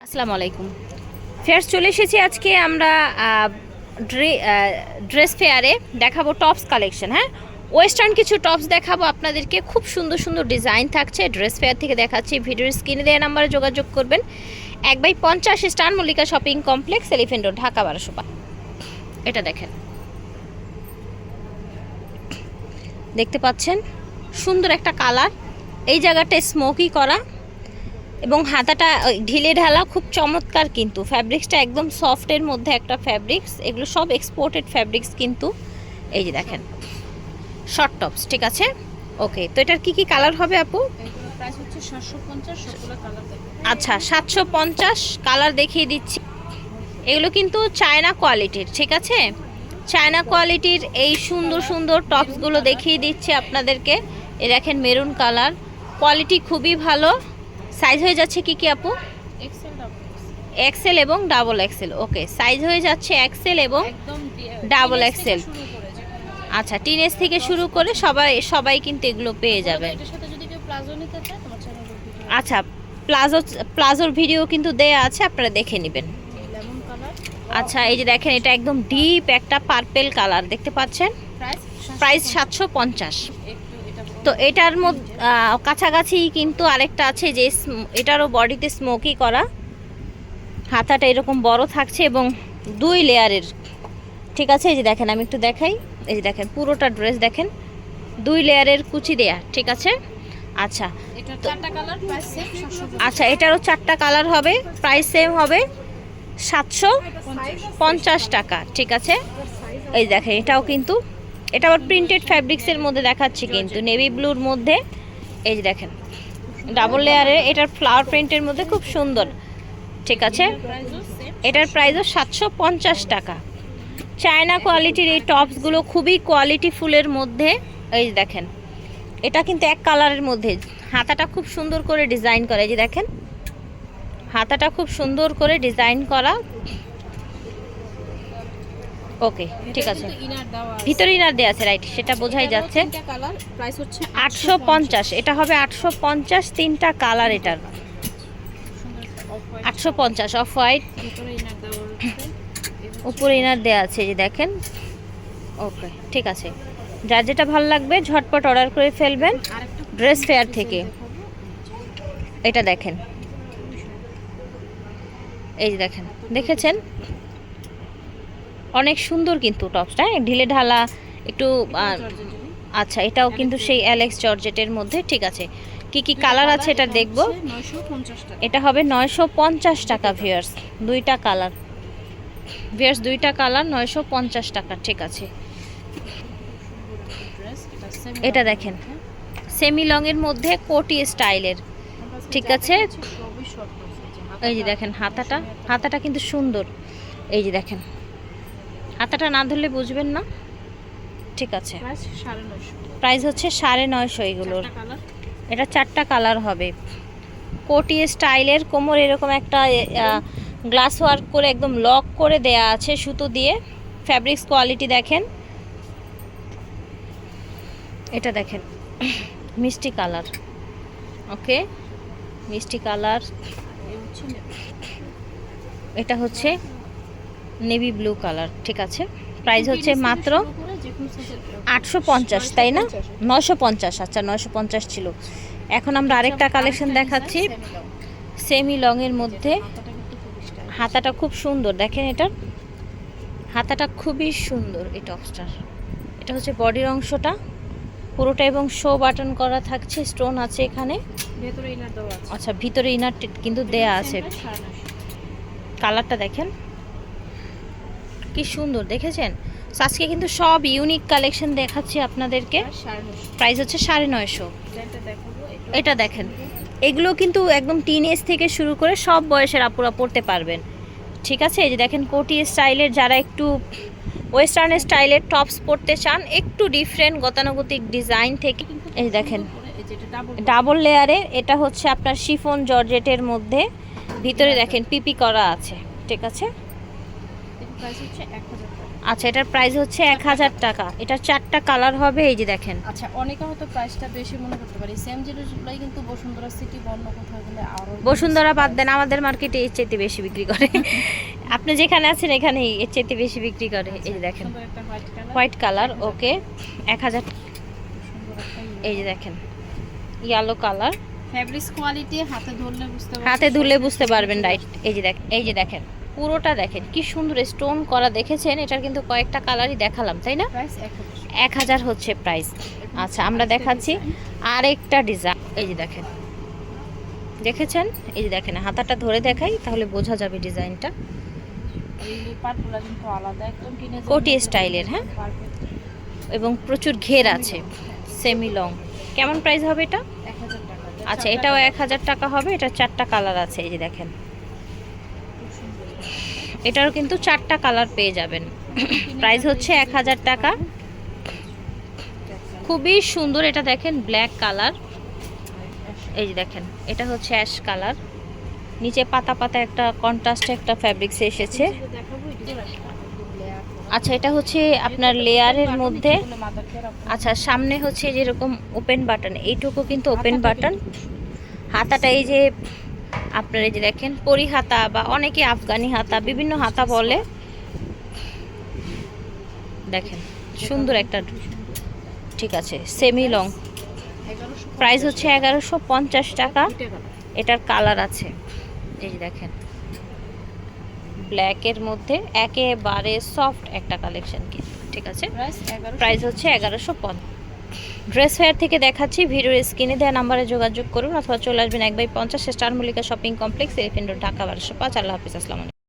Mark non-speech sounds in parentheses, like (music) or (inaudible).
আসসালামু আলাইকুম। ফেয়ার্স, চলে এসেছি আজকে আমরা ড্রে- ড্রেস ফেয়ারে দেখাবো টপস কালেকশন হ্যাঁ? ওয়েস্টার্ন কিছু টপস দেখাবো আপনাদেরকে। খুব সুন্দর সুন্দর ডিজাইন থাকছে। ড্রেস ফেয়ার থেকে দেখাচ্ছি। ভিডিওর স্ক্রিনে দেওয়া নাম্বারে যোগাযোগ করবেন। এক বাই পঞ্চাশ star Mallika shopping complex, elephant road, Dhaka, বারোশো এটা দেখেন। দেখতে পাচ্ছেন? সুন্দর একটা কালার। এই জায়গাটা স্মোকি করা। এবং হাতাটা ঢিলে ঢালা খুব চমৎকার কিন্তু। ফ্যাব্রিক্সটা একদম সফটের মধ্যে একটা ফ্যাব্রিক্স এগুলো সব এক্সপোর্টেড ফ্যাব্রিক্স কিন্তু। এই যে দেখেন। শর্ট টপস ঠিক আছে? ওকে তো এটার কি কি কালার হবে আপু? আচ্ছা সাতশো পঞ্চাশ কালার দেখিয়ে দিচ্ছি। এগুলো কিন্তু চায়না কোয়ালিটির ঠিক আছে? চায়না কোয়ালিটির এই সুন্দর সুন্দর টপসগুলো দেখিয়ে দিচ্ছি আপনাদেরকে। এ দেখেন মেরুন কালার কোয়ালিটি খুবই ভালো। সাইজ হয়ে যাচ্ছে কি কি আপু? এক্সেল এবং ডাবল এক্সেল ওকে সাইজ হয়ে যাচ্ছে এক্সেল এবং ডাবল কোনো- আচ্ছা টিনেজ থেকে শুরু করে সবাই সবাই কিন্তু এগুলো পেয়ে ভিডিও আচ্ছা প্লাজো প্লাজোর ভিডিও কিন্তু দেয়া আছে আপনারা দেখে নেবেন। আচ্ছা এই যে দেখেন এটা একদম ডিপ একটা পার্পেল কালার দেখতে পাচ্ছেন? প্রাইস সাতশো পঞ্চাশ। তো এটার মধ্যে কাছাকাছি কিন্তু আরেকটা আছে যে এটারও বডিতে স্মোকি করা। হাতাটা এরকম বড় থাকছে এবং দুই লেয়ারের। ঠিক আছে? এই যে দেখেন আমি একটু দেখাই। এই যে দেখেন পুরোটা ড্রেস দেখেন। দুই লেয়ারের কুচি দেয়া ঠিক আছে? আচ্ছা। আচ্ছা এটারও চারটা কালার হবে। প্রাইস সেম হবে সাতশো পঞ্চাশ টাকা ঠিক আছে? এই দেখেন এটাও কিন্তু এটা আবার প্রিন্টেড ফ্যাব্রিক্সের মধ্যে দেখাচ্ছি কিন্তু নেভি ব্লুর মধ্যে। এই যে দেখেন ডাবল লেয়ারের এটার ফ্লাওয়ার প্রিন্টের মধ্যে খুব সুন্দর, ঠিক আছে? এটার প্রাইসও সাতশো পঞ্চাশ টাকা। চায়না কোয়ালিটির এই টপসগুলো খুবই কোয়ালিটি ফুলের মধ্যে, এই যে দেখেন, এটা কিন্তু এক কালারের মধ্যে। হাতাটা খুব সুন্দর করে ডিজাইন করা, এই যে দেখেন, হাতাটা খুব সুন্দর করে ডিজাইন করা ওকে ঠিক আছে। ভিতরে ইনার দেওয়া আছে। রাইট সেটা বোঝাই যাচ্ছে। আটশো পঞ্চাশ। এটা হবে আটশো পঞ্চাশ তিনটা কালার এটার। আটশো পঞ্চাশ অফ হোয়াইট উপরে ইনার দেওয়া আছে। এই যে দেখেন। ওকে। ঠিক আছে। যার যেটা ভালো লাগবে ঝটপট অর্ডার করে ফেলবেন। ড্রেস ফেয়ার থেকে। এটা দেখেন। এই যে দেখেন দেখেছেন? অনেক সুন্দর কিন্তু টপসটা? ঢিলে ঢালা একটু আচ্ছা এটাও কিন্তু সেই অ্যালেক্স জর্জেটের মধ্যে ঠিক আছে। কি কি কালার আছে এটা দেখব? এটা হবে নয়শো পঞ্চাশ টাকা ভিয়ার্স দুইটা কালার ভিয়ার্স দুইটা কালার নয়শো পঞ্চাশ টাকা ঠিক আছে। এটা দেখেন। সেমি লংয়ের মধ্যে কোটি স্টাইলের ঠিক আছে। এই যে দেখেন হাতাটা। হাতাটা কিন্তু সুন্দর। এই যে দেখেন। হাতাটা না ধরলে বুঝবেন না? ঠিক আছে। প্রাইস হচ্ছে সাড়ে নয়শো এগুলোর। এটা চারটা কালার হবে। কোটি স্টাইলের কোমর এরকম একটা গ্লাস ওয়ার্ক করে একদম লক করে দেয়া আছে সুতো দিয়ে। ফ্যাব্রিক্স কোয়ালিটি দেখেন। এটা দেখেন। মিষ্টি কালার ওকে মিষ্টি কালার। এটা হচ্ছে নেভি ব্লু কালার ঠিক আছে? প্রাইস হচ্ছে মাত্র আটশো পঞ্চাশ তাই না? নশো পঞ্চাশ। আচ্ছা নশো পঞ্চাশ ছিল। এখন আমরা আরেকটা কালেকশন দেখাচ্ছি। সেমি লংয়ের মধ্যে হাতাটা খুব সুন্দর দেখেন এটার হাতাটা খুবই সুন্দর এই টপসটার এটা হচ্ছে বডির অংশটা। পুরোটা এবং শো বাটন করা থাকছে স্টোন আছে এখানে। আচ্ছা ভিতরে ইনার কিন্তু দেয়া আছে। কালারটা দেখেন। কি সুন্দর দেখেছেন? আজকে কিন্তু সব ইউনিক কালেকশন দেখাচ্ছি আপনাদেরকে। প্রাইস হচ্ছে সাড়ে নয়শো। এটা- দেখেন। এগুলো কিন্তু একদম টিন এজ থেকে শুরু করে সব বয়সের আপুরা পড়তে পারবেন। ঠিক আছে? এই যে দেখেন কোটি স্টাইলের যারা একটু ওয়েস্টার্ন স্টাইলের টপস পরতে চান একটু ডিফারেন্ট গতানুগতিক ডিজাইন থেকে এই দেখেন ডাবল লেয়ারে এটা হচ্ছে আপনার শিফন জর্জেটের মধ্যে। ভিতরে দেখেন পিপি করা আছে। ঠিক আছে এর price হচ্ছে 1000 টাকা। আচ্ছা এটার প্রাইস হচ্ছে এক হাজার টাকা। এটার চারটা কালার হবে এই যে দেখেন। আচ্ছা অনেকে হয়তো প্রাইসটা বেশি মনে করতে পারি। সেম জিনিসগুলোই কিন্তু বসুন্ধরা সিটি বন্য কোথাও গেলে আরও বসুন্ধরা বাদ দেন আমাদের মার্কেটে এর চাইতে বেশি বিক্রি করে। (laughs) আপনি যেখানে আছেন এখানেই এর চাইতে বেশি বিক্রি করে এই যে দেখেন। হোয়াইট কালার ওকে এক হাজার এই যে দেখেন ইয়েলো কালার ফ্যাব্রিক্স কোয়ালিটি হাতে ধরলে বুঝতে পারবেন। হাতে ধুলে বুঝতে পারবেন রাইট এই যে দেখেন এই যে দেখেন। পুরোটা দেখেন কি সুন্দর স্টোন করা দেখেছেন এটার কিন্তু কয়েকটা কালারই দেখালাম তাই না? এক হাজার হচ্ছে প্রাইস আচ্ছা আমরা দেখাচ্ছি আরেকটা ডিজাইন এই যে দেখেন দেখেছেন? এই যে দেখেন হাতাটা ধরে দেখাই তাহলে বোঝা যাবে ডিজাইনটা কোটি স্টাইলের, হ্যাঁ? এবং প্রচুর ঘের আছে সেমি লং কেমন প্রাইস হবে এটা? আচ্ছা এটাও এক হাজার টাকা হবে এটা চারটা কালার আছে এই যে দেখেন। এটারও কিন্তু চারটা কালার পেয়ে যাবেন। প্রাইস হচ্ছে এক হাজার টাকা। খুবই সুন্দর এটা দেখেন, ব্ল্যাক কালার। এই যে দেখেন, এটা হচ্ছে অ্যাশ কালার। নিচে পাতা পাতা একটা, কন্ট্রাস্টে একটা ফ্যাব্রিক্স এসেছে। আচ্ছা এটা হচ্ছে আপনার লেয়ারের মধ্যে। আচ্ছা সামনে হচ্ছে যেরকম ওপেন বাটন এইটুকু কিন্তু ওপেন বাটন হাতাটা এই যে আপনার যে দেখেন পরি হাতা বা অনেকে আফগানি হাতা বিভিন্ন হাতা বলে। দেখেন সুন্দর একটা ঠিক আছে সেমি লং প্রাইস হচ্ছে এগারোশো পঞ্চাশ টাকা। এটার কালার আছে। এই দেখেন ব্ল্যাকের মধ্যে একেবারে সফট একটা কালেকশন কি ঠিক আছে? প্রাইস প্রাইস হচ্ছে এগারোশো পঞ্চাশ। ড্রেস ফেয়ার থেকে দেখাচ্ছি। ভিডিওর স্ক্রিনে দেওয়া নাম্বারে যোগাযোগ করুন অথবা চলে আসবেন এক বাই পঞ্চাশ star Mallika shopping complex elephant Dhaka বারোশো পাঁচ, আল্লাহ হাফিজ, আসসালামু